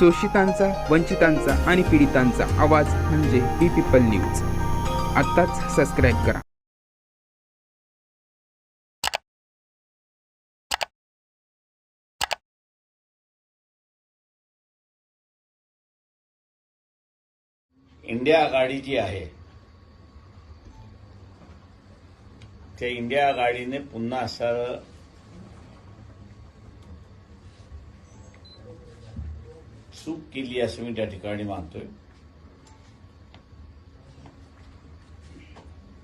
शोषितांचा वंचितांचा आणि पीडितांचा आवाज म्हणजे बी पीपल न्यूज. आत्ताच सबस्क्राईब करा. इंडिया आघाडी जी आहे त्या इंडिया आघाडीने पुन्हा असं चूक केली असं मी त्या ठिकाणी मानतोय.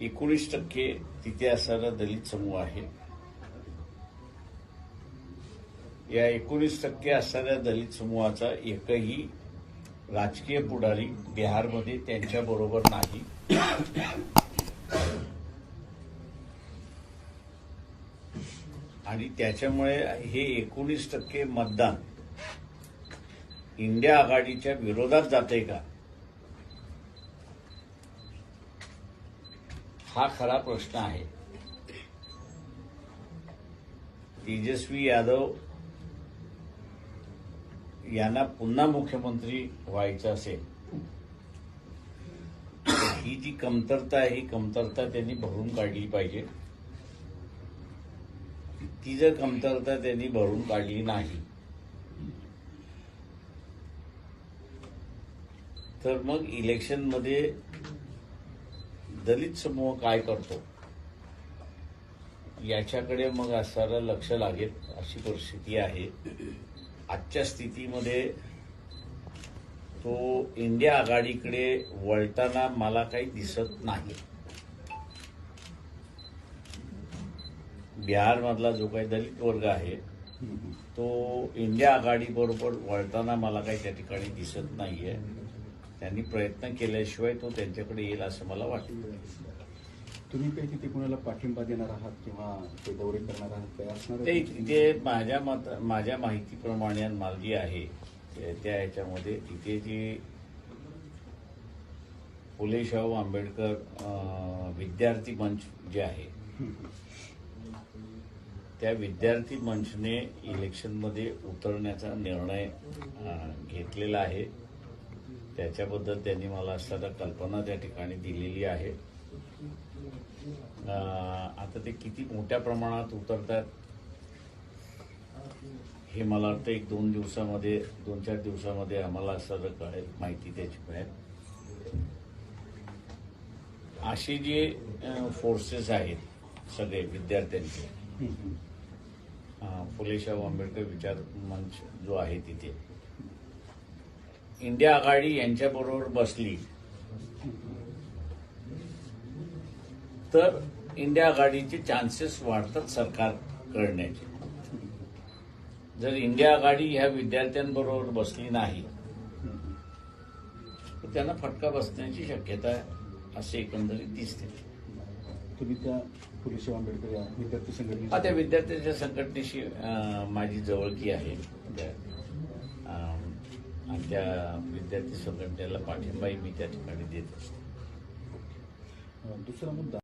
एकोणीस टक्के तिथे असणारा दलित समूह आहे. या एकोणीस टक्के असणाऱ्या दलित समूहाचा एकही राजकीय पुढारी बिहारमध्ये त्यांच्याबरोबर नाही. आणि त्याच्यामुळे हे एकोणीस टक्के मतदान इंडिया आघाडीच्या विरोधात जाते का? हा खरा प्रश्न आहे. तेजस्वी यादव यांना पुन्हा मुख्यमंत्री व्हायचं असेल ही जी कमतरता आहे ही कमतरता त्यांनी भरून काढली पाहिजे. ती जर कमतरता त्यांनी भरून काढली नाही तर मग इलेक्शनमध्ये दलित समूह काय करतो? याच्याकडे मग असणारं लक्ष लागेल अशी परिस्थिती आहे. आजच्या स्थितीमध्ये तो इंडिया आघाडीकडे वळताना मला काही दिसत नाही. बिहारमधला जो काही दलित वर्ग आहे तो इंडिया आघाडीबरोबर वळताना मला काही त्या ठिकाणी दिसत नाहीये. त्यांनी प्रयत्न केल्याशिवाय तो त्यांच्याकडे येईल असं मला वाटतं तुम्ही काही तिथे कुणाला पाठिंबा देणार आहात किंवा ते दौरे करणार आहात काय असणार ते? तिथे माझ्या मत माझ्या माहितीप्रमाणे आणि मला जी आहे त्या ह्याच्यामध्ये तिथे जी फुले शाहू आंबेडकर विद्यार्थी मंच जे आहे त्या विद्यार्थी मंचने इलेक्शनमध्ये उतरण्याचा निर्णय घेतलेला आहे त्याच्याबद्दल त्यांनी मला असताना कल्पना त्या ठिकाणी दिलेली आहे आता ते किती मोठ्या प्रमाणात उतरतात हे मला वाटतं एक दोन दिवसामध्ये दोन चार दिवसामध्ये आम्हाला असं कळेल माहिती त्याची मिळेल असे जे फोर्सेस आहेत सगळे विद्यार्थ्यांचे हं, हं. अं, फुले शाहू आंबेडकर विचार मंच जो आहे तिथे इंडिया आघाडी यांच्याबरोबर बसली. तर इंडिया आघाडीचे चान्सेस वाढतात सरकार करण्याचे. जर इंडिया आघाडी ह्या विद्यार्थ्यांबरोबर बसली नाही तर त्यांना फटका बसण्याची शक्यता असे एकंदरीत दिसते. तुम्ही त्या फुलेशाह आंबेडकर या विद्यार्थी हा त्या विद्यार्थ्यांच्या संघटनेशी माझी जवळकी आहे. त्या विद्यार्थी संघटनेला पाठिंबाही मी त्या ठिकाणी देत असतो. दुसरा मुद्दा